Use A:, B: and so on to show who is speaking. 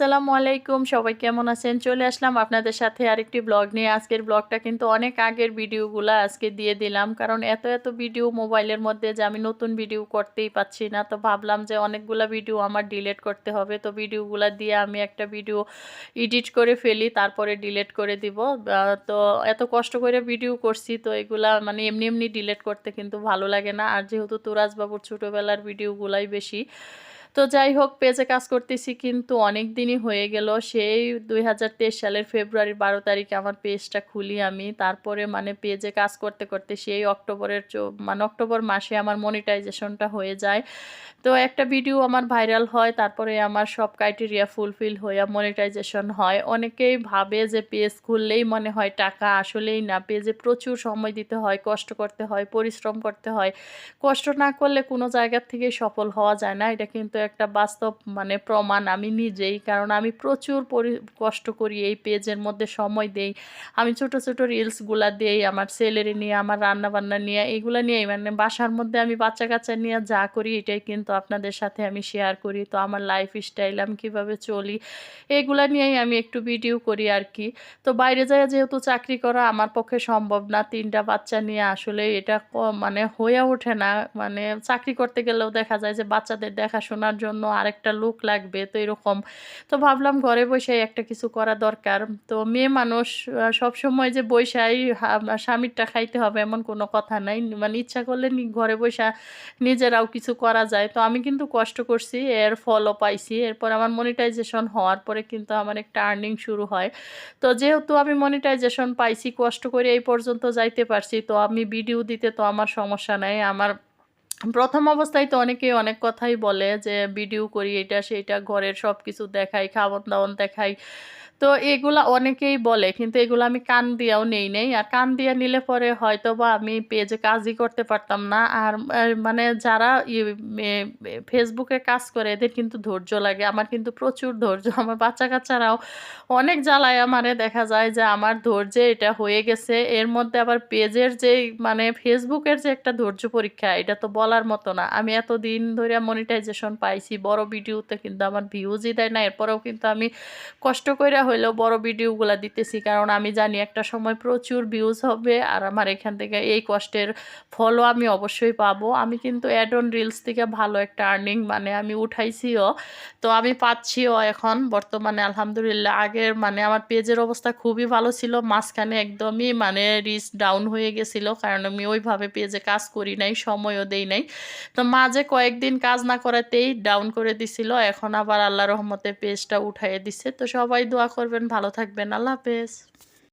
A: আসসালামু আলাইকুম, সবাই কেমন আছেন? চলে আসলাম আপনাদের সাথে আরেকটি ব্লগ নিয়ে। আজকের ব্লগটা কিন্তু অনেক আগের ভিডিওগুলো আজকে দিয়ে দিলাম, কারণ এত এত ভিডিও মোবাইলের মধ্যে যে আমি নতুন ভিডিও করতেই পাচ্ছি না। তো ভাবলাম যে অনেকগুলো ভিডিও আমার ডিলেট করতে হবে, তো ভিডিওগুলো দিয়ে আমি একটা ভিডিও এডিট করে ফেলি, তারপরে ডিলেট করে দিব। তো এত কষ্ট করে ভিডিও করছি, তো এগুলা মানে এমনি এমনি ডিলেট করতে কিন্তু ভালো লাগে না। আর যেহেতু তুরাজবাবুর ছোটোবেলার ভিডিওগুলাই বেশি তো যাই হোক, পেজে কাজ করতেছি কিন্তু অনেক দিনই হয়ে গেল। সেই দুই হাজার তেইশ সালের ফেব্রুয়ারির বারো তারিখে আমার পেজটা খুলি আমি। তারপরে মানে পেজে কাজ করতে করতে সেই অক্টোবরের মানে অক্টোবর মাসে আমার মনিটাইজেশনটা হয়ে যায়। তো একটা ভিডিও আমার ভাইরাল হয়, তারপরে আমার সব ক্রাইটেরিয়া ফুলফিল হয়ে মনিটাইজেশন হয়। অনেকেই ভাবে যে পেজ খুললেই মনে হয় টাকা আসলেই না। পেজে প্রচুর সময় দিতে হয়, কষ্ট করতে হয়, পরিশ্রম করতে হয়। কষ্ট না করলে কোনো জায়গার থেকে সফল হওয়া যায় না। এটা কিন্তু একটা বাস্তব মানে প্রমাণ আমি নিজেই। কারণ আমি প্রচুর পরি, কষ্ট করি এই পেজের মধ্যে সময় দেই। আমি ছোট ছোট রিলসগুলা দেই আমার ছেলেরে নিয়ে, আমার রান্না বান্না নিয়ে, এগুলা নিয়েই। মানে বাসার মধ্যে আমি বাচ্চা কাচ্চা নিয়ে যা করি, এটাই কিন্তু আপনাদের সাথে আমি শেয়ার করি। তো আমার লাইফ স্টাইল আমি কীভাবে চলি, এগুলা নিয়েই আমি একটু ভিডিও করি আর কি তো বাইরে যায় যেহেতু চাকরি করা আমার পক্ষে সম্ভব না, তিনটা বাচ্চা নিয়ে আসলে এটা মানে হয়ে ওঠে না। মানে চাকরি করতে গেলেও দেখা যায় যে বাচ্চাদের দেখাশোনার জন্য আরেকটা লোক লাগবে তো এরকম। তো ভাবলাম ঘরে বসে একটা কিছু করা দরকার। তো মেয়ে মানুষ আহ, সবসময় যে বৈশাই স্বামীরটা খাইতে হবে এমন কোনো কথা নাই। মানে ইচ্ছা করলে ঘরে বসে নিজেরাও কিছু করা যায়। তো আমি কিন্তু কষ্ট করছি এর ফলও পাইছি। এরপর আমার মনিটাইজেশন হওয়ার পরে কিন্তু আমার একটা আর্নিং শুরু হয়। তো যেহেতু আমি মনিটাইজেশন পাইছি কষ্ট করে এই পর্যন্ত যাইতে পারছি তো আমি ভিডিও দিতে তো আমার সমস্যা নাই। আমার প্রথম অবস্থায় তো অনেকেই অনেক কথাই বলে যে, ভিডিও করি, এটা সেটা, ঘরের সব কিছু দেখাই খাওয়ান দাওয়ান দেখাই। তো এগুলা অনেকেই বলে, কিন্তু এগুলো আমি কান দিয়াও নেই নেই। আর কান দিয়া নিলে পরে হয়তো বা আমি পেজে কাজই করতে পারতাম না। আর মানে যারা ফেসবুকে কাজ করে, এদের কিন্তু ধৈর্য লাগে। আমার কিন্তু প্রচুর ধৈর্য। আমার বাচ্চা কাচ্চারাও অনেক জ্বালায় আমারে। দেখা যায় যে, আমার ধৈর্যে এটা হয়ে গেছে। এর মধ্যে আবার পেজের যে মানে ফেসবুকের যে একটা ধৈর্য পরীক্ষা, এটা তো বলার মতো না। আমি এত দিন ধরে মনিটাইজেশন পাইছি, বড় ভিডিওতে কিন্তু আমার ভিউজই দেয় না। এরপরেও কিন্তু আমি কষ্ট করে হইলেও বড় ভিডিওগুলো দিতেছি, কারণ আমি জানি একটা সময় প্রচুর ভিউজ হবে আর আমার এখান থেকে এই কষ্টের ফলও আমি অবশ্যই পাবো। আমি কিন্তু অ্যাড অন রিলস থেকে ভালো একটা আর্নিং মানে আমি উঠাইছিও, তো আমি পাচ্ছিও এখন। বর্তমানে আলহামদুলিল্লাহ আগের মানে আমার পেজের অবস্থা খুবই ভালো ছিল, মাঝখানে একদমই মানে রিচ ডাউন হয়ে গেছিল, কারণ আমি ওইভাবে পেজে কাজ করি নাই, সময়ও দেই নাই। তো মাঝে কয়েকদিন কাজ না করাতেই ডাউন করে দিছিল। এখন আবার আল্লাহ রহমতে পেজটা উঠাইয়ে দিছে। তো সবাই দোয়া করবেন, ভালো থাকবেন। আল্লাহ হাফেজ।